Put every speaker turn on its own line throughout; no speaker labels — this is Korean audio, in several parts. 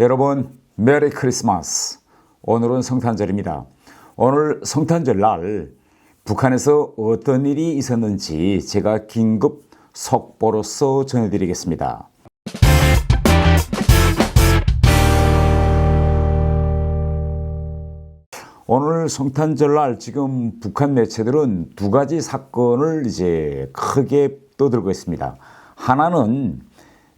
여러분 메리 크리스마스. 오늘은 성탄절입니다. 오늘 성탄절 날 북한에서 어떤 일이 있었는지 제가 긴급 속보로서 전해드리겠습니다. 오늘 성탄절 날 지금 북한 매체들은 두 가지 사건을 이제 크게 떠들고 있습니다. 하나는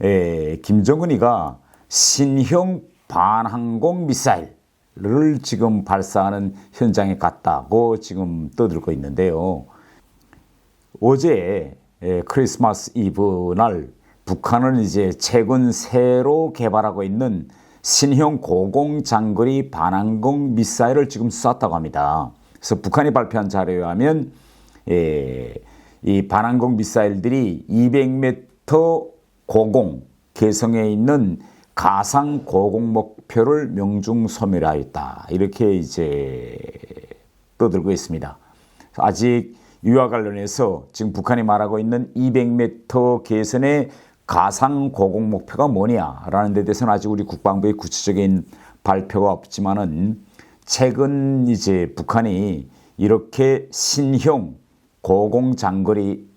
에, 김정은이가 신형 반항공 미사일을 지금 발사하는 현장에 갔다고 지금 떠들고 있는데요. 어제 에, 크리스마스 이브 날 북한은 이제 최근 새로 개발하고 있는 신형 고공 장거리 반항공 미사일을 지금 쐈다고 합니다. 그래서 북한이 발표한 자료에 하면 에, 이 반항공 미사일들이 200m 고공 개성에 있는 가상 고공 목표를 명중 소멸하였다. 이렇게 이제 떠들고 있습니다. 아직 이와 관련해서 지금 북한이 말하고 있는 200m 개선의 가상 고공 목표가 뭐냐라는 데 대해서는 아직 우리 국방부의 구체적인 발표가 없지만은 최근 이제 북한이 이렇게 신형 고공 장거리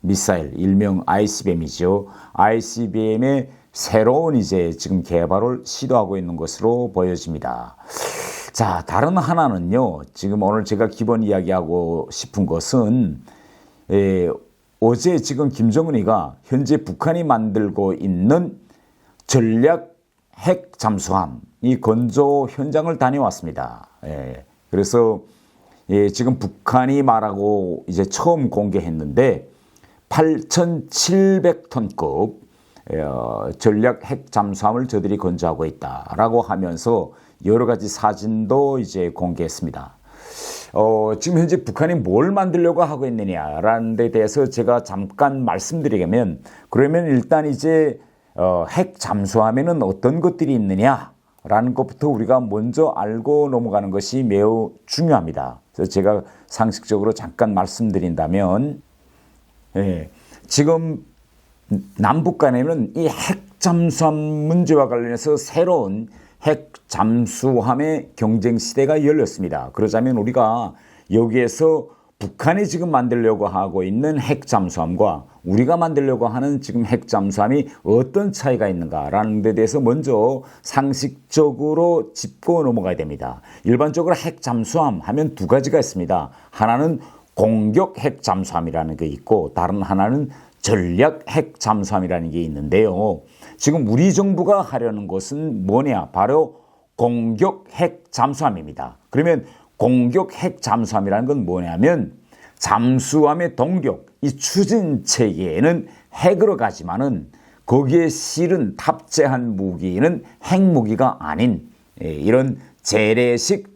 미사일 일명 ICBM이죠. ICBM의 새로운 이제 지금 개발을 시도하고 있는 것으로 보여집니다. 자, 다른 하나는요. 지금 오늘 제가 기본 이야기하고 싶은 것은 에, 어제 지금 김정은이가 현재 북한이 만들고 있는 전략 핵 잠수함 이 건조 현장을 다녀왔습니다. 예, 그래서 예, 지금 북한이 말하고 이제 처음 공개했는데 8,700톤급 어, 전략 핵 잠수함을 저들이 건조하고 있다라고 하면서 여러 가지 사진도 이제 공개했습니다. 어, 지금 현재 북한이 뭘 만들려고 하고 있느냐라는 데 대해서 제가 잠깐 말씀드리면 그러면 일단 이제 어, 핵 잠수함에는 어떤 것들이 있느냐라는 것부터 우리가 먼저 알고 넘어가는 것이 매우 중요합니다. 그래서 제가 상식적으로 잠깐 말씀드린다면 예, 지금 남북 간에는 이 핵 잠수함 문제와 관련해서 새로운 핵 잠수함의 경쟁 시대가 열렸습니다. 그러자면 우리가 여기에서 북한이 지금 만들려고 하고 있는 핵 잠수함과 우리가 만들려고 하는 지금 핵 잠수함이 어떤 차이가 있는가라는 데 대해서 먼저 상식적으로 짚고 넘어가야 됩니다. 일반적으로 핵 잠수함 하면 두 가지가 있습니다. 하나는 공격 핵 잠수함이라는 게 있고 다른 하나는 전략 핵 잠수함이라는 게 있는데요. 지금 우리 정부가 하려는 것은 뭐냐? 바로 공격 핵 잠수함입니다. 그러면 공격 핵 잠수함이라는 건 뭐냐면 잠수함의 동력, 이 추진 체계에는 핵으로 가지만은 거기에 실은 탑재한 무기는 핵무기가 아닌 예, 이런 재래식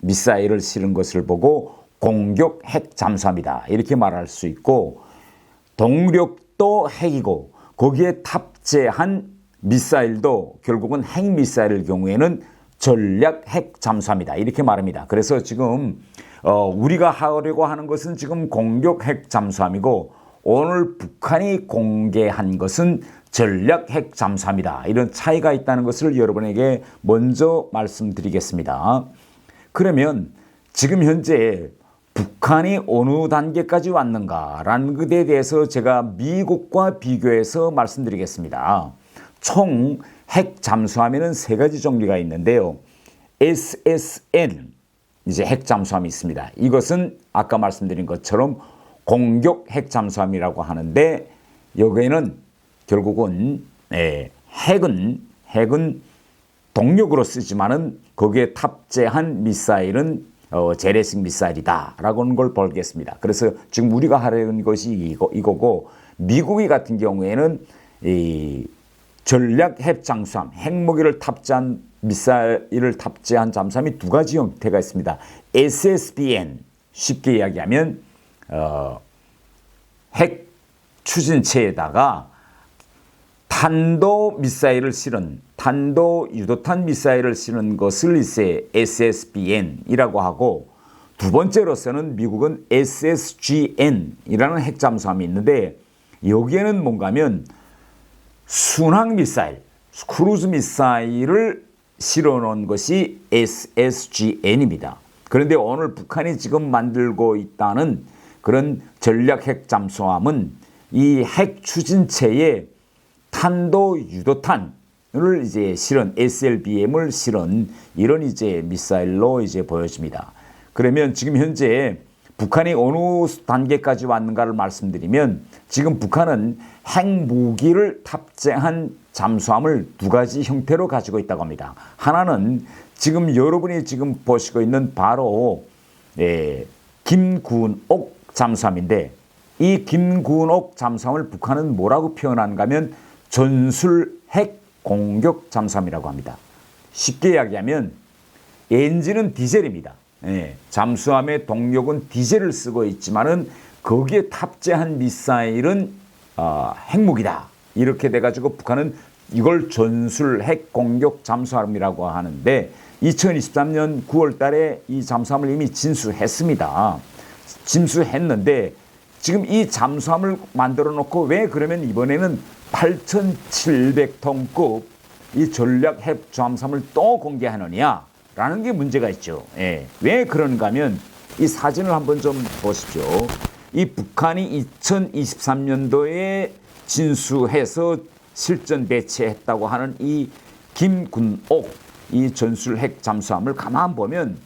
미사일을 실은 것을 보고 공격 핵 잠수함이다. 이렇게 말할 수 있고 동력도 핵이고 거기에 탑재한 미사일도 결국은 핵 미사일의 경우에는 전략 핵 잠수함이다. 이렇게 말합니다. 그래서 지금 어, 우리가 하려고 하는 것은 지금 공격 핵 잠수함이고 오늘 북한이 공개한 것은 전략 핵 잠수함이다. 이런 차이가 있다는 것을 여러분에게 먼저 말씀드리겠습니다. 그러면 지금 현재 북한이 어느 단계까지 왔는가라는 것에 대해서 제가 미국과 비교해서 말씀드리겠습니다. 총 핵 잠수함에는 세 가지 종류가 있는데요. SSN, 이제 핵 잠수함이 있습니다. 이것은 아까 말씀드린 것처럼 공격 핵 잠수함이라고 하는데 여기에는 결국은 예, 핵은 핵은 동력으로 쓰지만은 거기에 탑재한 미사일은 어, 재래식 미사일이다라고 하는 걸 보겠습니다. 그래서 지금 우리가 하려는 것이 이거, 이거고 미국이 같은 경우에는 이 전략 핵 잠수함, 핵무기를 탑재한 미사일을 탑재한 잠수함이 두 가지 형태가 있습니다. SSBN 쉽게 이야기하면 어, 핵 추진체에다가 탄도 미사일을 실은 탄도 유도탄 미사일을 실은 것을 이제 SSBN이라고 하고 두 번째로서는 미국은 SSGN이라는 핵잠수함이 있는데 여기에는 뭔가면 순항 미사일, 크루즈 미사일을 실어 놓은 것이 SSGN입니다. 그런데 오늘 북한이 지금 만들고 있다는 그런 전략 핵 잠수함은 이 핵 추진체에 탄도 유도탄 을 이제 실은 SLBM을 실은 이런 이제 미사일로 이제 보여집니다. 그러면 지금 현재 북한이 어느 단계까지 왔는가를 말씀드리면 지금 북한은 핵무기를 탑재한 잠수함을 두 가지 형태로 가지고 있다고 합니다. 하나는 지금 여러분이 지금 보시고 있는 바로 예, 김군옥 잠수함인데 이 김군옥 잠수함을 북한은 뭐라고 표현하는가 하면 전술 핵 공격 잠수함이라고 합니다. 쉽게 이야기하면 엔진은 디젤입니다. 예, 잠수함의 동력은 디젤을 쓰고 있지만은 거기에 탑재한 미사일은 어, 핵무기다. 이렇게 돼가지고 북한은 이걸 전술 핵 공격 잠수함이라고 하는데 2023년 9월 달에 이 잠수함을 이미 진수했습니다. 진수했는데 지금 이 잠수함을 만들어 놓고 왜 그러면 이번에는 8,700톤급 이 전략 핵 잠수함을 또 공개하느냐? 라는 게 문제가 있죠. 예. 왜 그런가 하면 이 사진을 한번 좀 보십시오. 이 북한이 2023년도에 진수해서 실전 배치했다고 하는 이 김군옥 이 전술 핵 잠수함을 가만 보면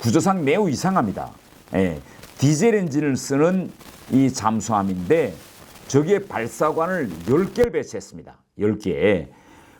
구조상 매우 이상합니다. 예. 디젤 엔진을 쓰는 이 잠수함인데 저기에 발사관을 10개를 배치했습니다. 10개.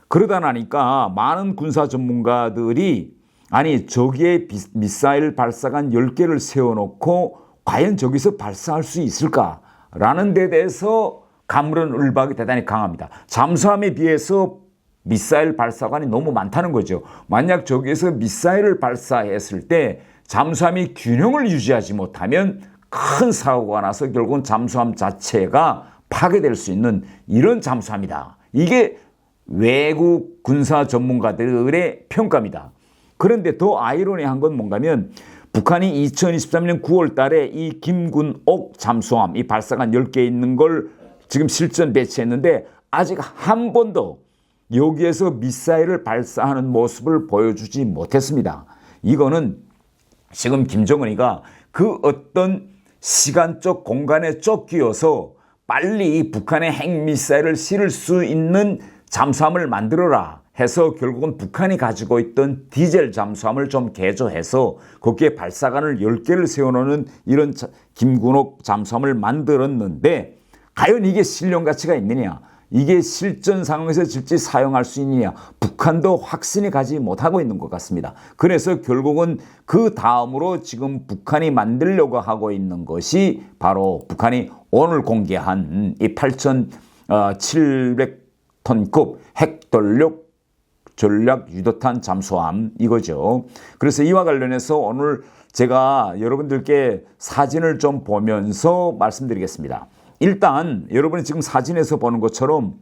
그러다 나니까 많은 군사 전문가들이 아니 저기에 미사일 발사관 10개를 세워놓고 과연 저기서 발사할 수 있을까라는 데 대해서 가물은 을박이 대단히 강합니다. 잠수함에 비해서 미사일 발사관이 너무 많다는 거죠. 만약 저기에서 미사일을 발사했을 때 잠수함이 균형을 유지하지 못하면 큰 사고가 나서 결국은 잠수함 자체가 파괴될 수 있는 이런 잠수함이다. 이게 외국 군사 전문가들의 평가입니다. 그런데 더 아이러니한 건 뭔가면 북한이 2023년 9월 달에 이 김군옥 잠수함 이 발사관 10개 있는 걸 지금 실전 배치했는데 아직 한 번도 여기에서 미사일을 발사하는 모습을 보여주지 못했습니다. 이거는 지금 김정은이가 그 어떤 시간적 공간에 쫓기어서 빨리 북한의 핵미사일을 실을 수 있는 잠수함을 만들어라 해서 결국은 북한이 가지고 있던 디젤 잠수함을 좀 개조해서 거기에 발사관을 10개를 세워놓는 이런 김군옥 잠수함을 만들었는데 과연 이게 실용 가치가 있느냐? 이게 실전 상황에서 실제 사용할 수 있느냐? 북한도 확신이 가지 못하고 있는 것 같습니다. 그래서 결국은 그 다음으로 지금 북한이 만들려고 하고 있는 것이 바로 북한이 오늘 공개한 이 8,700톤급 핵돌력 전략 유도탄 잠수함 이거죠. 그래서 이와 관련해서 오늘 제가 여러분들께 사진을 좀 보면서 말씀드리겠습니다. 일단 여러분이 지금 사진에서 보는 것처럼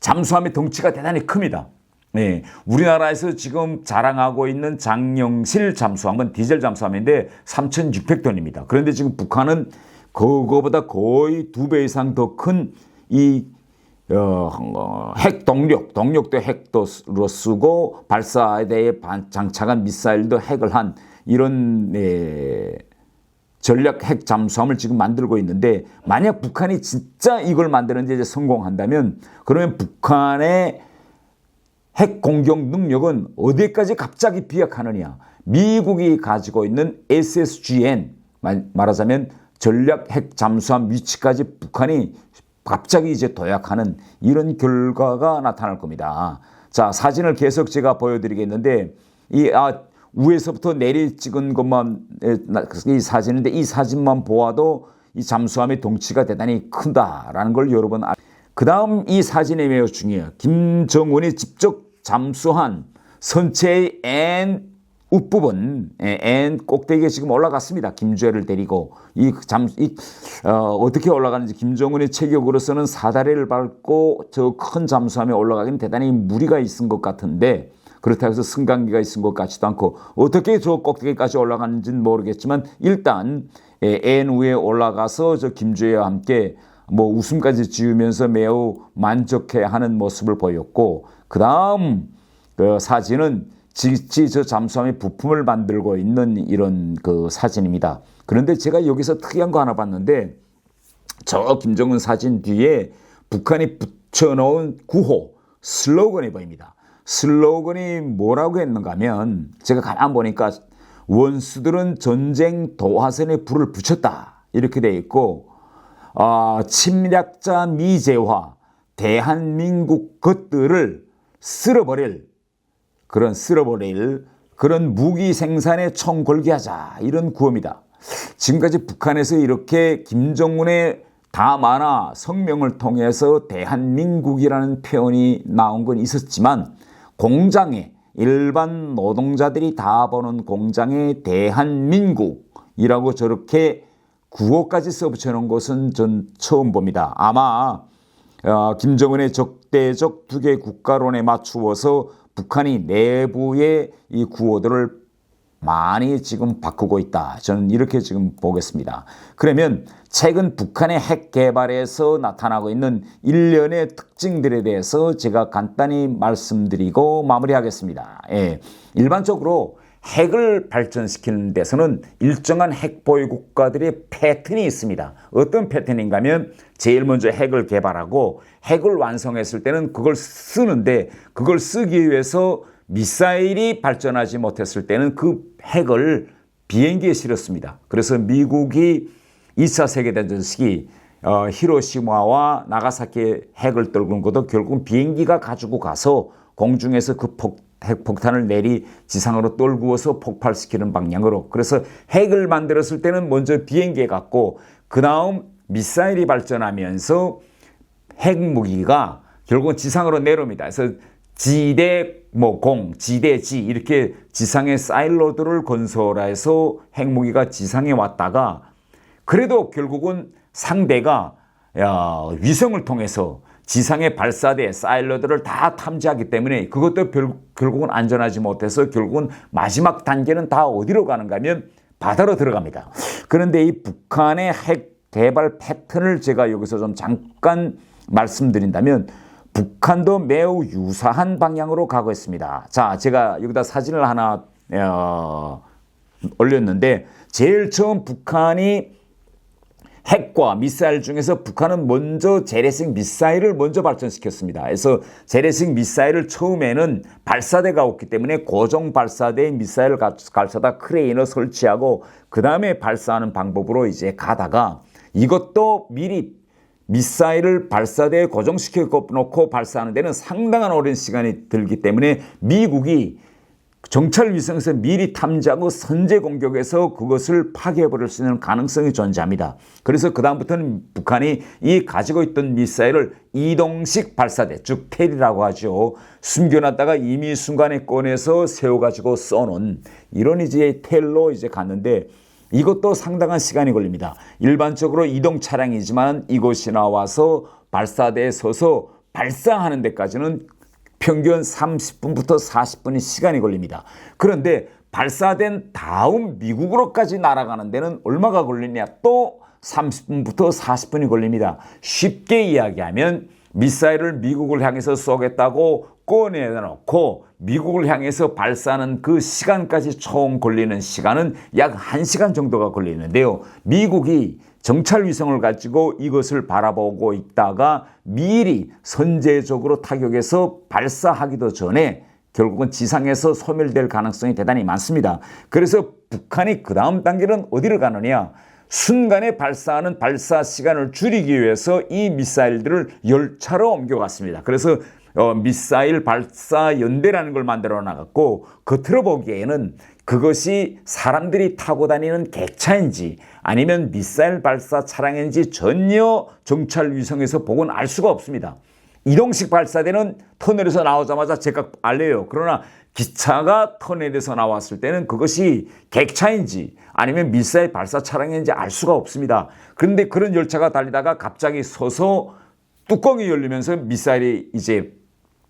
잠수함의 덩치가 대단히 큽니다. 네, 우리나라에서 지금 자랑하고 있는 장영실 잠수함은 디젤 잠수함인데 3,600톤입니다. 그런데 지금 북한은 그거보다 거의 두 배 이상 더 큰 이 어, 핵 동력, 동력도 핵도로 쓰고 발사에 대해 장착한 미사일도 핵을 한 이런 예, 전략 핵 잠수함을 지금 만들고 있는데 만약 북한이 진짜 이걸 만드는데 이제 성공한다면 그러면 북한의 핵 공격 능력은 어디까지 갑자기 비약하느냐? 미국이 가지고 있는 SSGN 말하자면 전략 핵 잠수함 위치까지 북한이 갑자기 이제 도약하는 이런 결과가 나타날 겁니다. 자, 사진을 계속 제가 보여드리겠는데 이 아, 위에서부터 내리 찍은 것만 이 사진인데 이 사진만 보아도 이 잠수함의 덩치가 대단히 크다라는 걸 여러분 아, 그 다음 이 사진이 매우 중요해요. 김정은이 직접 잠수한 선체의 N 웃부분 N 꼭대기에 지금 올라갔습니다. 김주애를 데리고 이 잠 이, 어, 어떻게 올라가는지 김정은의 체격으로서는 사다리를 밟고 저 큰 잠수함에 올라가기는 대단히 무리가 있은 것 같은데 그렇다고 해서 승강기가 있은 것 같지도 않고 어떻게 저 꼭대기까지 올라가는지는 모르겠지만 일단 N 위에 올라가서 저 김주애와 함께 뭐 웃음까지 지으면서 매우 만족해하는 모습을 보였고 그 다음 그 사진은 지지 저 잠수함의 부품을 만들고 있는 이런 그 사진입니다. 그런데 제가 여기서 특이한 거 하나 봤는데 저 김정은 사진 뒤에 북한이 붙여놓은 구호 슬로건이 보입니다. 슬로건이 뭐라고 했는가 하면 제가 가만 보니까 원수들은 전쟁 도화선에 불을 붙였다 이렇게 돼 있고 어, 침략자 미제화 대한민국 것들을 쓸어버릴 그런 쓸어버릴 그런 무기 생산에 총 걸게 하자 이런 구호입니다. 지금까지 북한에서 이렇게 김정은의 다만화 성명을 통해서 대한민국이라는 표현이 나온 건 있었지만 공장에 일반 노동자들이 다 보는 공장에 대한민국이라고 저렇게 구호까지 써붙여 놓은 것은 전 처음 봅니다. 아마 어, 김정은의 적대적 두개 국가론에 맞추어서 북한이 내부의 이 구호들을 많이 지금 바꾸고 있다. 저는 이렇게 지금 보겠습니다. 그러면 최근 북한의 핵 개발에서 나타나고 있는 일련의 특징들에 대해서 제가 간단히 말씀드리고 마무리하겠습니다. 예. 일반적으로 핵을 발전시키는 데서는 일정한 핵 보유 국가들의 패턴이 있습니다. 어떤 패턴인가 하면 제일 먼저 핵을 개발하고 핵을 완성했을 때는 그걸 쓰는데 그걸 쓰기 위해서 미사일이 발전하지 못했을 때는 그 핵을 비행기에 실었습니다. 그래서 미국이 2차 세계대전 시기 어, 히로시마와 나가사키 핵을 온 것도 결국은 비행기가 가지고 가서 공중에서 그 폭, 핵폭탄을 내리 지상으로 떨구어서 폭발시키는 방향으로 그래서 핵을 만들었을 때는 먼저 비행기에 갔고 그 다음 미사일이 발전하면서 핵무기가 결국은 지상으로 내려옵니다. 그래서 지대 뭐 공, 지대 지 이렇게 지상의 사일로드를 건설해서 핵무기가 지상에 왔다가 그래도 결국은 상대가 야, 위성을 통해서 지상에 발사대 사일러들을 다 탐지하기 때문에 그것도 별, 결국은 안전하지 못해서 결국은 마지막 단계는 다 어디로 가는가 하면 바다로 들어갑니다. 그런데 이 북한의 핵 개발 패턴을 제가 여기서 좀 잠깐 말씀드린다면 북한도 매우 유사한 방향으로 가고 있습니다. 자, 제가 여기다 사진을 하나 어, 올렸는데 제일 처음 북한이 핵과 미사일 중에서 북한은 먼저 재래식 미사일을 먼저 발전시켰습니다. 그래서 재래식 미사일을 처음에는 발사대가 없기 때문에 고정 발사대 미사일을 갈사다 크레인을 설치하고 그 다음에 발사하는 방법으로 이제 가다가 이것도 미리 미사일을 발사대에 고정시켜 놓고 발사하는 데는 상당한 오랜 시간이 들기 때문에 미국이 정찰 위성에서 미리 탐지하고 선제 공격해서 그것을 파괴해버릴 수 있는 가능성이 존재합니다. 그래서 그다음부터는 북한이 이 가지고 있던 미사일을 이동식 발사대, 즉 텔이라고 하죠. 숨겨놨다가 이미 순간에 꺼내서 세워가지고 써놓은 이런 이제 텔로 이제 갔는데 이것도 상당한 시간이 걸립니다. 일반적으로 이동 차량이지만 이곳이 나와서 발사대에 서서 발사하는 데까지는 평균 30분부터 40분의 시간이 걸립니다. 그런데 발사된 다음 미국으로까지 날아가는 데는 얼마가 걸리냐? 또 30분부터 40분이 걸립니다. 쉽게 이야기하면 미사일을 미국을 향해서 쏘겠다고 꺼내놓고 미국을 향해서 발사하는 그 시간까지 총 걸리는 시간은 약 1시간 정도가 걸리는데요. 미국이 정찰 위성을 가지고 이것을 바라보고 있다가 미리 선제적으로 타격해서 발사하기도 전에 결국은 지상에서 소멸될 가능성이 대단히 많습니다. 그래서 북한이 그 다음 단계는 어디를 가느냐? 순간에 발사하는 발사 시간을 줄이기 위해서 이 미사일들을 열차로 옮겨갔습니다. 그래서 어, 미사일 발사 연대라는 걸 만들어 나갔고 겉으로 보기에는 그것이 사람들이 타고 다니는 객차인지 아니면 미사일 발사 차량인지 전혀 정찰 위성에서 보고는 알 수가 없습니다. 이동식 발사대는 터널에서 나오자마자 제가 알려요. 그러나 기차가 터널에서 나왔을 때는 그것이 객차인지 아니면 미사일 발사 차량인지 알 수가 없습니다. 그런데 그런 열차가 달리다가 갑자기 서서 뚜껑이 열리면서 미사일이 이제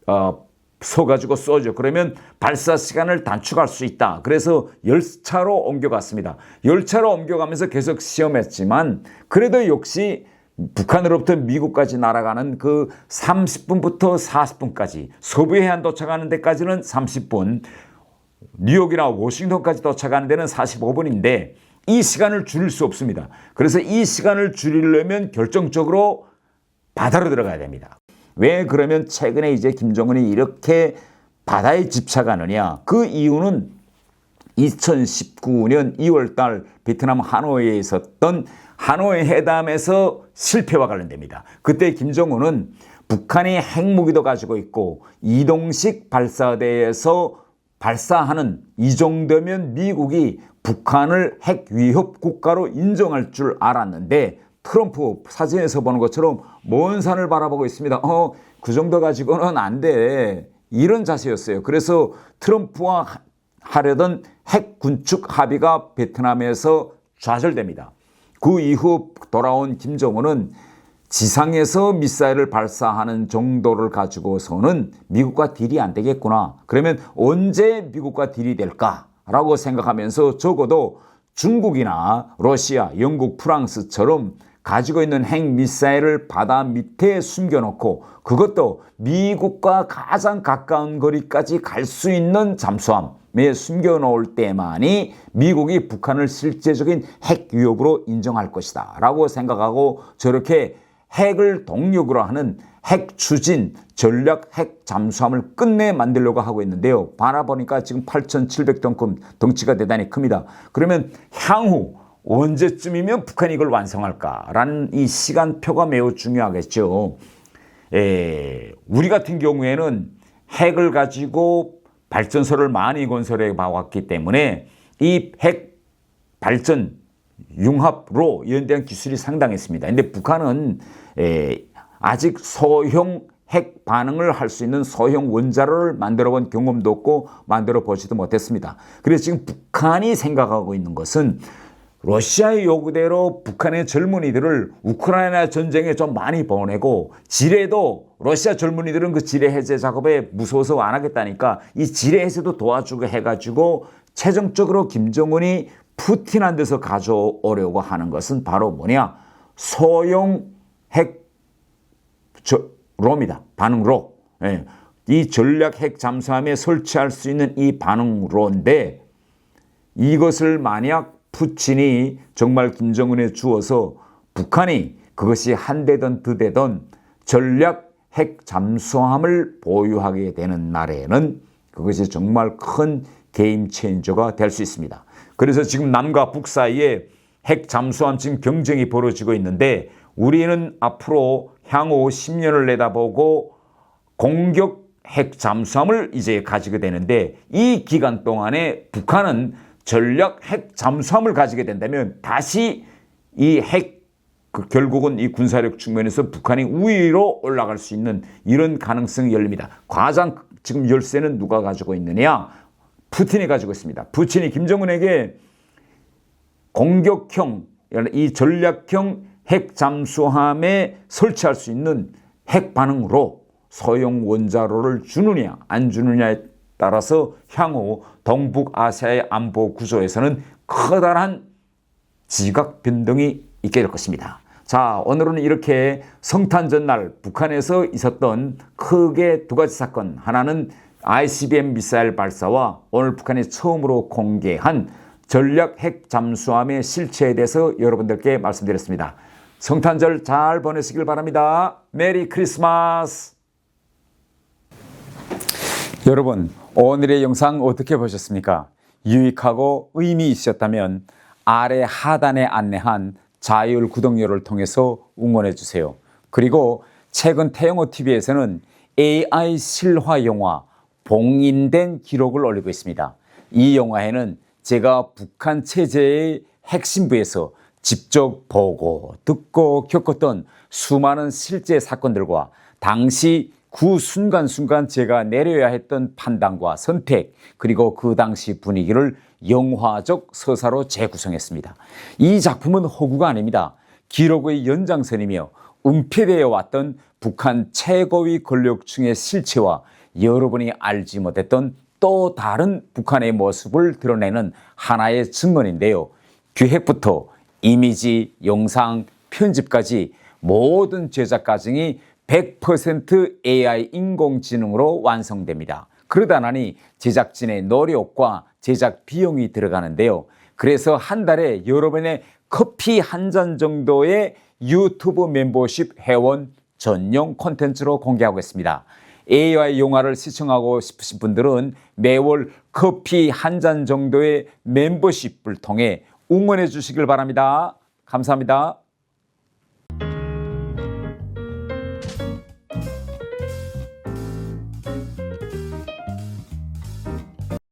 어, 서가지고 쏘죠. 그러면 발사 시간을 단축할 수 있다. 그래서 열차로 옮겨갔습니다. 열차로 옮겨가면서 계속 시험했지만 그래도 역시 북한으로부터 미국까지 날아가는 그 30분부터 40분까지 서부 해안 도착하는 데까지는 30분, 뉴욕이나 워싱턴까지 도착하는 데는 45분인데 이 시간을 줄일 수 없습니다. 그래서 이 시간을 줄이려면 결정적으로 바다로 들어가야 됩니다. 왜 그러면 최근에 이제 김정은이 이렇게 바다에 집착하느냐? 그 이유는 2019년 2월 달 베트남 하노이에 있었던 하노이 회담에서 실패와 관련됩니다. 그때 김정은은 북한이 핵무기도 가지고 있고 이동식 발사대에서 발사하는 이 정도면 미국이 북한을 핵 위협 국가로 인정할 줄 알았는데 트럼프 사진에서 보는 것처럼 먼 산을 바라보고 있습니다. 어, 그 정도 가지고는 안 돼. 이런 자세였어요. 그래서 트럼프와 하려던 핵 군축 합의가 베트남에서 좌절됩니다. 그 이후 돌아온 김정은은 지상에서 미사일을 발사하는 정도를 가지고서는 미국과 딜이 안 되겠구나. 그러면 언제 미국과 딜이 될까라고 생각하면서 적어도 중국이나 러시아, 영국, 프랑스처럼 가지고 있는 핵 미사일을 바다 밑에 숨겨놓고 그것도 미국과 가장 가까운 거리까지 갈 수 있는 잠수함에 숨겨놓을 때만이 미국이 북한을 실제적인 핵 위협으로 인정할 것이다 라고 생각하고 저렇게 핵을 동력으로 하는 핵 추진 전략 핵 잠수함을 끝내 만들려고 하고 있는데요. 바라보니까 지금 8,700톤급 덩치가 대단히 큽니다. 그러면 향후 언제쯤이면 북한이 이걸 완성할까라는 이 시간표가 매우 중요하겠죠. 에, 우리 같은 경우에는 핵을 가지고 발전소를 많이 건설해 봐왔기 때문에 이 핵 발전 융합로 이런 대한 기술이 상당했습니다. 근데 북한은 에, 아직 소형 핵 반응을 할 수 있는 소형 원자로를 만들어 본 경험도 없고 만들어 보지도 못했습니다. 그래서 지금 북한이 생각하고 있는 것은 러시아의 요구대로 북한의 젊은이들을 우크라이나 전쟁에 좀 많이 보내고 지뢰도 러시아 젊은이들은 그 지뢰 해제 작업에 무서워서 안 하겠다니까 이 지뢰 해제도 도와주고 해가지고 최종적으로 김정은이 푸틴한테서 가져오려고 하는 것은 바로 뭐냐 소형 핵 저, 로입니다. 반응로. 예. 이 전략 핵 잠수함에 설치할 수 있는 이 반응로인데 이것을 만약 푸틴이 정말 김정은에 주어서 북한이 그것이 한 대든 두 대든 전략 핵 잠수함을 보유하게 되는 날에는 그것이 정말 큰 게임 체인저가 될 수 있습니다. 그래서 지금 남과 북 사이에 핵 잠수함 지금 경쟁이 벌어지고 있는데 우리는 앞으로 향후 10년을 내다보고 공격 핵 잠수함을 이제 가지게 되는데 이 기간 동안에 북한은 전략 핵 잠수함을 가지게 된다면 다시 이핵 그 결국은 이 군사력 측면에서 북한이 우위로 올라갈 수 있는 이런 가능성이 열립니다. 가장 지금 열쇠는 누가 가지고 있느냐? 푸틴이 가지고 있습니다. 푸틴이 김정은에게 공격형 이 전략형 핵 잠수함에 설치할 수 있는 핵 반응으로 소형 원자로를 주느냐 안 주느냐에 따라서 향후 동북아시아의 안보 구조에서는 커다란 지각 변동이 있게 될 것입니다. 자, 오늘은 이렇게 성탄 전날 북한에서 있었던 크게 두 가지 사건. 하나는 ICBM 미사일 발사와 오늘 북한이 처음으로 공개한 전략 핵 잠수함의 실체에 대해서 여러분들께 말씀드렸습니다. 성탄절 잘 보내시길 바랍니다. 메리 크리스마스! 여러분, 오늘의 영상 어떻게 보셨습니까? 유익하고 의미 있으셨다면 아래 하단에 안내한 자율 구독료를 통해서 응원해 주세요. 그리고 최근 태영호 TV에서는 AI 실화 영화 봉인된 기록을 올리고 있습니다. 이 영화에는 제가 북한 체제의 핵심부에서 직접 보고 듣고 겪었던 수많은 실제 사건들과 당시 그 순간순간 제가 내려야 했던 판단과 선택 그리고 그 당시 분위기를 영화적 서사로 재구성했습니다. 이 작품은 허구가 아닙니다. 기록의 연장선이며 은폐되어 왔던 북한 최고위 권력층의 실체와 여러분이 알지 못했던 또 다른 북한의 모습을 드러내는 하나의 증언인데요. 기획부터 이미지, 영상, 편집까지 모든 제작 과정이 100% AI 인공지능으로 완성됩니다. 그러다 나니 제작진의 노력과 제작 비용이 들어가는데요. 그래서 한 달에 여러분의 커피 한 잔 정도의 유튜브 멤버십 회원 전용 콘텐츠로 공개하고 있습니다. AI 영화를 시청하고 싶으신 분들은 매월 커피 한 잔 정도의 멤버십을 통해 응원해 주시길 바랍니다. 감사합니다.